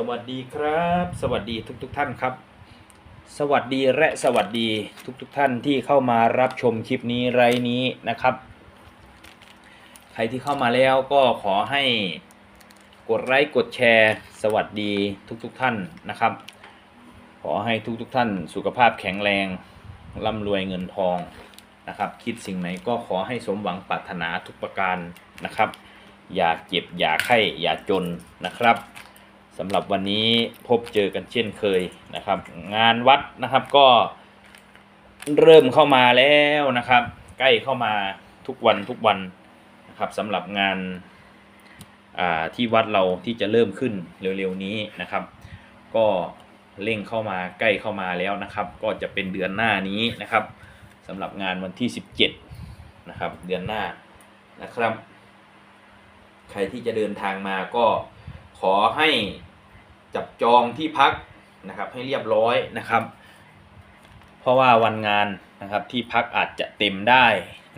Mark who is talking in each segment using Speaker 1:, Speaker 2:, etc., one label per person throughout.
Speaker 1: สวัสดีครับ สวัสดีทุกทท่านครับ สวัสดีและสวัสดีทุกทท่านที่เข้ามารับชมคลิปนี้ไรนี้นะครับ ใครที่เข้ามาแล้วก็ขอให้กดไลค์กดแชร์ สวัสดีทุกทท่านนะครับ ขอให้ทุกทท่านสุขภาพแข็งแรงร่ำรวยเงินทองนะครับ คิดสิ่งไหนก็ขอให้สมหวังปรารถนาทุกประการนะครับ อย่าเจ็บอย่าไข้อย่าจนนะครับ สำหรับวันนี้พบเจอกันเช่นเคยนะครับ งานวัดนะครับก็เริ่มเข้ามาแล้วนะครับ ใกล้เข้ามาทุกวันทุกวันนะครับสำหรับงานอ่าที่วัดเราที่จะเริ่มขึ้นเร็วๆนี้นะครับ ก็เร่งเข้ามาใกล้เข้ามาแล้วนะครับ ก็จะเป็นเดือนหน้านี้นะครับสำหรับงานวันที่ 17นะครับเดือนหน้านะครับ ใครที่จะเดินทางมาก็ขอให้ จับจองที่พักนะครับให้เรียบร้อยนะครับ เพราะว่าวันงานนะครับที่พักอาจจะเต็มได้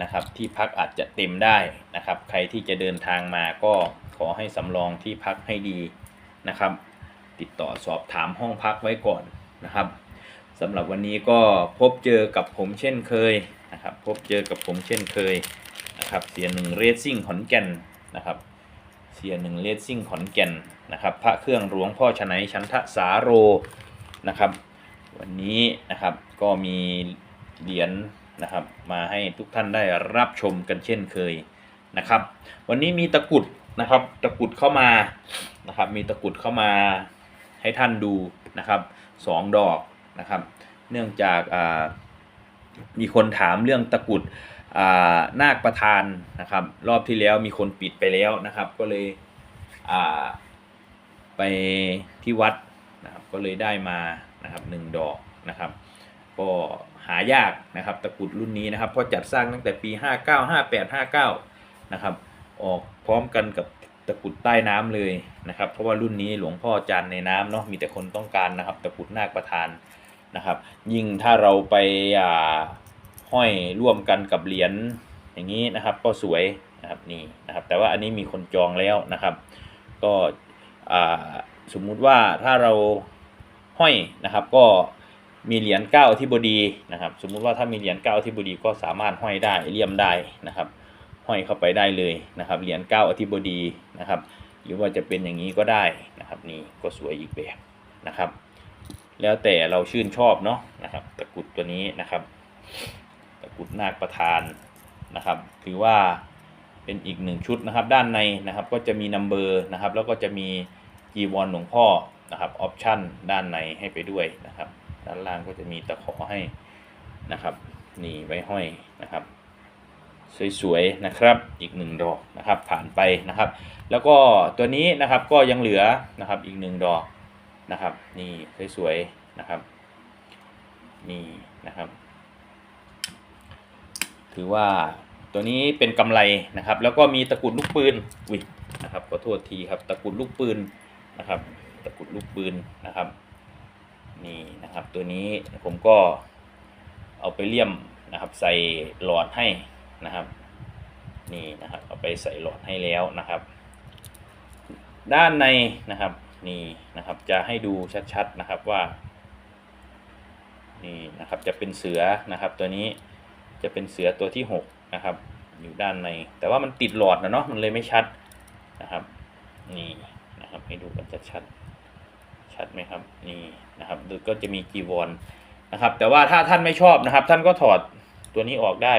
Speaker 1: นะครับ ที่พักอาจจะเต็มได้นะครับ ใครที่จะเดินทางมาก็ขอให้สำรองที่พักให้ดีนะครับ ติดต่อสอบถามห้องพักไว้ก่อนนะครับสำหรับวันนี้ก็พบเจอกับผมเช่นเคยนะครับ พบเจอกับผมเช่นเคยนะครับเสียหนึ่งเรซซิ่งขอนแก่นนะครับ เสียหนึ่งเลสซิ่งขอนแก่นนะครับ พระเครื่องหลวงพ่อชนัยชันทะสาโรนะครับ วันนี้นะครับก็มีเหรียญนะครับ มาให้ทุกท่านได้รับชมกันเช่นเคยนะครับ วันนี้มีตะกุดนะครับ ตะกุดเข้ามานะครับ มีตะกุดเข้ามาให้ท่านดูนะครับสองดอกนะครับ เนื่องจากอ่ามีคนถามเรื่องตะกุด นาคประธานนะครับ รอบที่แล้วมีคนปิดไปแล้วนะครับ ก็เลยไปที่วัดนะครับ ก็เลยได้มานะครับหนึ่งดอกนะครับ ก็หายากนะครับ ตะกรุดรุ่นนี้นะครับเพราะจัดสร้างตั้งแต่ปี 59 58 59 นะครับ ออกพร้อมกันกับตะกรุดใต้น้ำเลยนะครับ เพราะว่ารุ่นนี้หลวงพ่อจานในน้ำเนาะมีแต่คนต้องการนะครับ ตะกรุดนาคประธานนะครับ ยิ่งถ้าเราไปอ่า ห้อยร่วมกันกับเหรียญอย่างนี้นะครับ ก็สวยนะครับนี่นะครับ แต่ว่าอันนี้มีคนจองแล้วนะครับ ก็สมมุติว่าถ้าเราห้อยนะครับ ก็มีเหรียญเก้าที่บดีนะครับ สมมุติว่าถ้ามีเหรียญเก้าที่บดีก็สามารถห้อยได้เลี่ยมได้นะครับ ห้อยเข้าไปได้เลยนะครับเหรียญเก้าอธิบดีนะครับ หรือว่าจะเป็นอย่างนี้ก็ได้นะครับนี่ก็สวยอีกแบบนะครับ แล้วแต่เราชื่นชอบเนาะนะครับตะกรุดตัวนี้นะครับ กรุดนาคประธานนะครับ ถือว่าเป็นอีกหนึ่งชุดนะครับ ด้านในนะครับก็จะมีนัมเบอร์นะครับ แล้วก็จะมีจีวรหลวงพ่อนะครับออปชั่นด้านในให้ไปด้วยนะครับ ด้านล่างก็จะมีตะขอให้นะครับนี่ไว้ห้อยนะครับ สวยๆนะครับอีกหนึ่งดอกนะครับผ่านไปนะครับ แล้วก็ตัวนี้นะครับก็ยังเหลือนะครับอีกหนึ่งดอกนะครับ นี่สวยๆนะครับ นี่นะครับ ถือว่าตัวนี้เป็นกำไรนะครับ แล้วก็มีตะกุดลูกปืนอุ้ยนะครับขอโทษทีครับ ตะกุดลูกปืนนะครับ ตะกุดลูกปืนนะครับ นี่นะครับ ตัวนี้ผมก็เอาไปเลี่ยมนะครับ ใส่หลอดให้นะครับ นี่นะครับ เอาไปใส่หลอดให้แล้วนะครับ ด้านในนะครับนี่นะครับจะให้ดูชัดๆนะครับว่านี่นะครับจะเป็นเสือนะครับตัวนี้ จะเป็นเสือตัวที่ 6 นะครับ อยู่ด้านใน แต่ว่ามันติดหลอดนะเนาะมันเลยไม่ชัดนะครับ นี่นะครับให้ดูกันชัดๆชัดไหมครับ นี่นะครับดูก็จะมีจีวรนะครับ แต่ว่าถ้าท่านไม่ชอบนะครับ ท่านก็ถอดตัวนี้ออกได้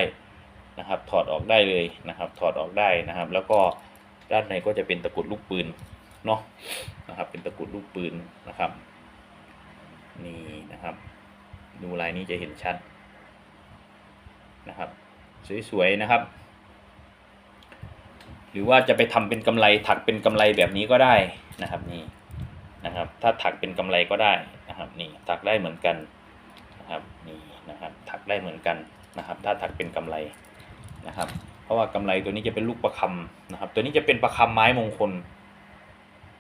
Speaker 1: นะครับ ถอดออกได้เลยนะครับ ถอดออกได้นะครับ แล้วก็ด้านในก็จะเป็นตะกุดลูกปืนเนาะนะครับ เป็นตะกุดลูกปืนนะครับ นี่นะครับ ดูลายนี้จะเห็นชัด นะครับ สวยๆนะครับ หรือว่าจะไปทำเป็นกำไรถักเป็นกำไรแบบนี้ก็ได้นะครับนี่นะครับ ถ้าถักเป็นกำไรก็ได้นะครับนี่ถักได้เหมือนกันนะครับนี่นะครับถักได้เหมือนกันนะครับ ถ้าถักเป็นกำไรนะครับ เพราะว่ากำไรตัวนี้จะเป็นลูกประคำนะครับ ตัวนี้จะเป็นประคำไม้มงคล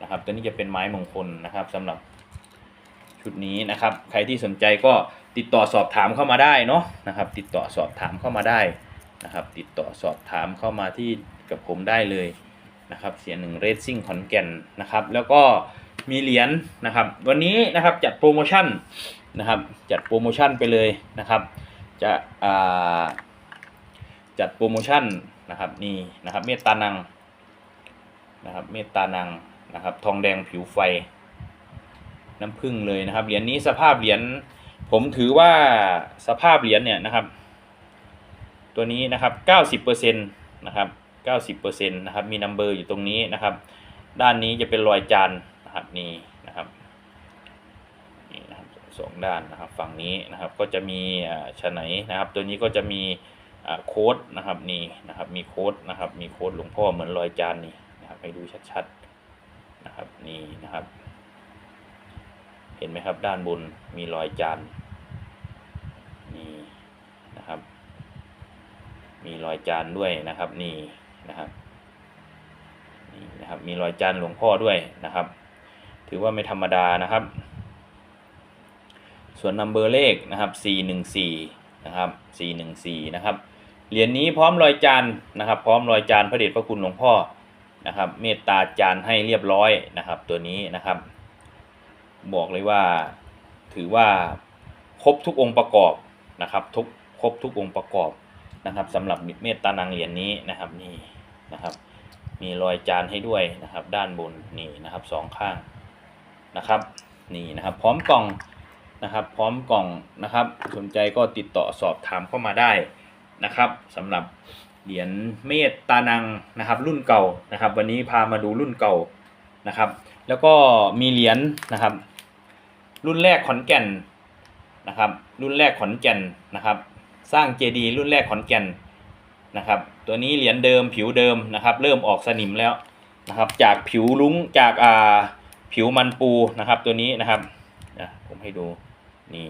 Speaker 1: นะครับตัวนี้จะเป็นไม้มงคลนะครับสำหรับชุดนี้นะครับ ใครที่สนใจก็ ติดต่อสอบถามเข้ามาได้เนาะนะครับ ติดต่อสอบถามเข้ามาได้นะครับ ติดต่อสอบถามเข้ามาที่กับผมได้เลยนะครับเสียหนึ่งเรซซิ่งขอนแก่นนะครับ แล้วก็มีเหรียญนะครับ วันนี้นะครับจัดโปรโมชั่นนะครับ จัดโปรโมชั่นไปเลยนะครับ จะอ่าจัดโปรโมชั่นนะครับนี่นะครับเมตตานังนะครับเมตตานังนะครับ ทองแดงผิวไฟ น้ำผึ้งเลยนะครับเหรียญนี้สภาพเหรียญ ผมถือว่าสภาพเหรียญเนี่ยนะครับ ตัวนี้นะครับ90%นะครับ90%นะครับมีนัมเบอร์อยู่ตรงนี้นะครับ ด้านนี้จะเป็นรอยจานนะครับนี่นะครับนี่นะครับสองด้านนะครับฝั่งนี้นะครับก็จะมีอ่าฉะไหนนะครับ ตัวนี้ก็จะมีอ่าโค้ดนะครับนี่นะครับมีโค้ดนะครับมีโค้ดหลวงพ่อเหมือนรอยจานนี่นะครับให้ดูชัดๆนะครับนี่นะครับ เห็นไหมครับ ด้านบนมีรอยจานนี่นะครับ มีรอยจานด้วยนะครับนี่นะครับนี่นะครับมีรอยจานหลวงพ่อด้วยนะครับ ถือว่าไม่ธรรมดานะครับ ส่วนนัมเบอร์เลขนะครับ 414 นะครับ 414 นะครับเหรียญนี้พร้อมรอยจานนะครับ พร้อมรอยจานพระเดชพระคุณหลวงพ่อนะครับ เมตตาจานให้เรียบร้อยนะครับ ตัวนี้นะครับ บอกเลยว่า ถือว่าครบทุกองค์ประกอบนะครับทุกครบทุกองค์ประกอบนะครับสำหรับเมตตานังเหรียญนี้นะครับนี่นะครับ มีรอยจานให้ด้วยนะครับ ด้านบนนี่นะครับสองข้างนะครับนี่นะครับ พร้อมกล่องนะครับ พร้อมกล่องนะครับ สนใจก็ติดต่อสอบถามเข้ามาได้นะครับสำหรับเหรียญเมตตานังนะครับ รุ่นเก่านะครับ วันนี้พามาดูรุ่นเก่านะครับ แล้วก็มีเหรียญนะครับ รุ่นแรกขอนแก่นนะครับ รุ่นแรกขอนแก่นนะครับ สร้างเจดีรุ่นแรกขอนแก่นนะครับ ตัวนี้เหรียญเดิมผิวเดิมนะครับ เริ่มออกสนิมแล้วนะครับ จากผิวลุ้งจากอ่าผิวมันปูนะครับตัวนี้นะครับนะผมให้ดูนี่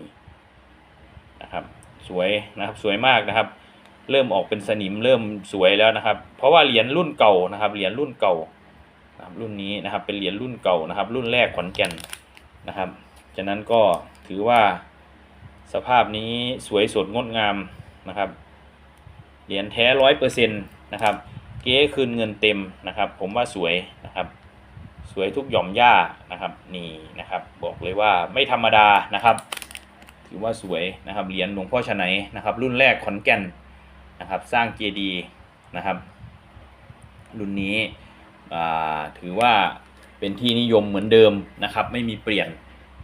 Speaker 1: นะครับ สวยนะครับสวยมากนะครับ เริ่มออกเป็นสนิมเริ่มสวยแล้วนะครับ เพราะว่าเหรียญรุ่นเก่านะครับเหรียญรุ่นเก่านะครับรุ่นนี้นะครับเป็นเหรียญรุ่นเก่านะครับ รุ่นแรกขอนแก่นนะครับ ฉะนั้นก็ถือว่าสภาพนี้สวยสดงดงามนะครับ เหรียญแท้ร้อยเปอร์เซ็นต์นะครับ เก๊คืนเงินเต็มนะครับ ผมว่าสวยนะครับ สวยทุกหย่อมหญ้านะครับนี่นะครับ บอกเลยว่าไม่ธรรมดานะครับ ถือว่าสวยนะครับเหรียญหลวงพ่อชะไนนะครับ รุ่นแรกขอนแก่นนะครับ สร้างเจดีย์นะครับ รุ่นนี้ถือว่าเป็นที่นิยมเหมือนเดิมนะครับ ไม่มีเปลี่ยน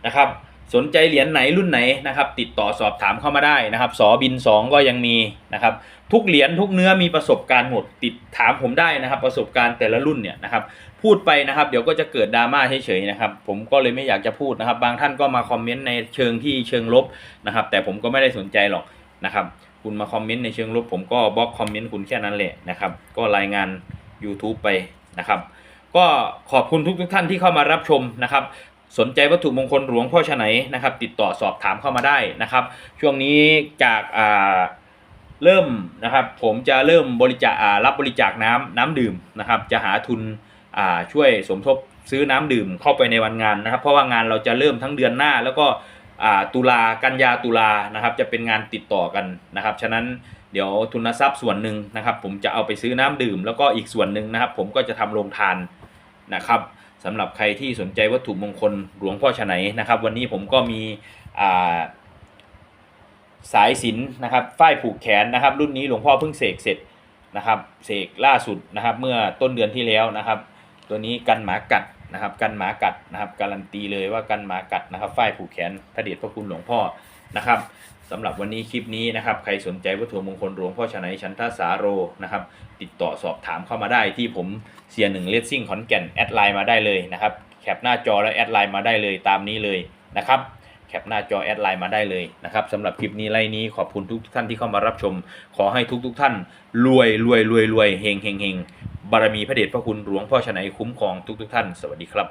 Speaker 1: นะครับสนใจเหรียญไหนรุ่นไหนนะครับติดต่อสอบถามเข้ามาได้นะครับสอบิน 2 ก็ยังมีนะครับทุกเหรียญทุกเนื้อมีประสบการณ์หมดติดถามผมได้นะครับ ประสบการณ์แต่ละรุ่นเนี่ยนะครับพูดไปนะครับเดี๋ยวก็จะเกิดดราม่าเฉยๆนะครับผมก็เลยไม่อยากจะพูดนะครับ บางท่านก็มาคอมเมนต์ในเชิงที่เชิงลบนะครับแต่ผมก็ไม่ได้สนใจหรอกนะครับคุณมาคอมเมนต์ในเชิงลบ ผมก็บล็อกคอมเมนต์คุณแค่นั้นแหละนะครับก็รายงาน YouTube ไปนะครับก็ขอบคุณทุกๆท่านที่เข้ามารับชมนะครับ สนใจวัตถุมงคลหลวงพ่อชไหนนะครับ ติดต่อสอบถามเข้ามาได้นะครับ ช่วงนี้จากอ่าเริ่มนะครับผมจะเริ่มบริจาครับบริจาคน้ำน้ำดื่มนะครับ จะหาทุนอ่าช่วยสมทบซื้อน้ำดื่มเข้าไปในวันงานนะครับ เพราะว่างานเราจะเริ่มทั้งเดือนหน้า แล้วก็อ่าตุลากันยาตุลานะครับ จะเป็นงานติดต่อกันนะครับ ฉะนั้นเดี๋ยวทุนทรัพย์ส่วนหนึ่งนะครับ ผมจะเอาไปซื้อน้ำดื่ม แล้วก็อีกส่วนหนึ่งนะครับ ผมก็จะทำโรงทานนะครับ สำหรับใครที่สนใจวัตถุมงคลหลวงพ่อฉะไหนนะครับ วันนี้ผมก็มีาสายสินนะครับฝ้ายผูกแขนนะครับ รุ่นนี้หลวงพ่อเพิ่งเสกเสร็จนะครับเสกล่าสุดนะครับเมื่อต้นเดือนที่แล้วนะครับ ตัวนี้กันหมากัดนะครับกันหมากัดนะครับการันตีเลยว่ากันหมากัดนะครับฝ้ายผูกแขนพระเดชพระคุณหลวงพ่อ นะครับสำหรับวันนี้คลิปนี้นะครับใครสนใจวัตถุมงคลหลวงพ่อฉะไหนชันทสาโรนะครับติดต่อสอบถามเข้ามาได้ที่ผมเสียหนึ่งเลสซิ่งขอนแก่นแอดไลน์มาได้เลยนะครับแคปหน้าจอแล้วแอดไลน์มาได้เลยตามนี้เลยนะครับแคปหน้าจอแอดไลน์มาได้เลยนะครับสำหรับคลิปนี้ไลน์นี้ขอบคุณทุกท่านที่เข้ามารับชม ขอให้ทุกทุกๆท่าน รวยรวยรวยรวยเฮงเฮงเฮงบารมีพระเดชพระคุณหลวงพ่อชะไหนคุ้มครองทุกทุกท่าน สวัสดีครับ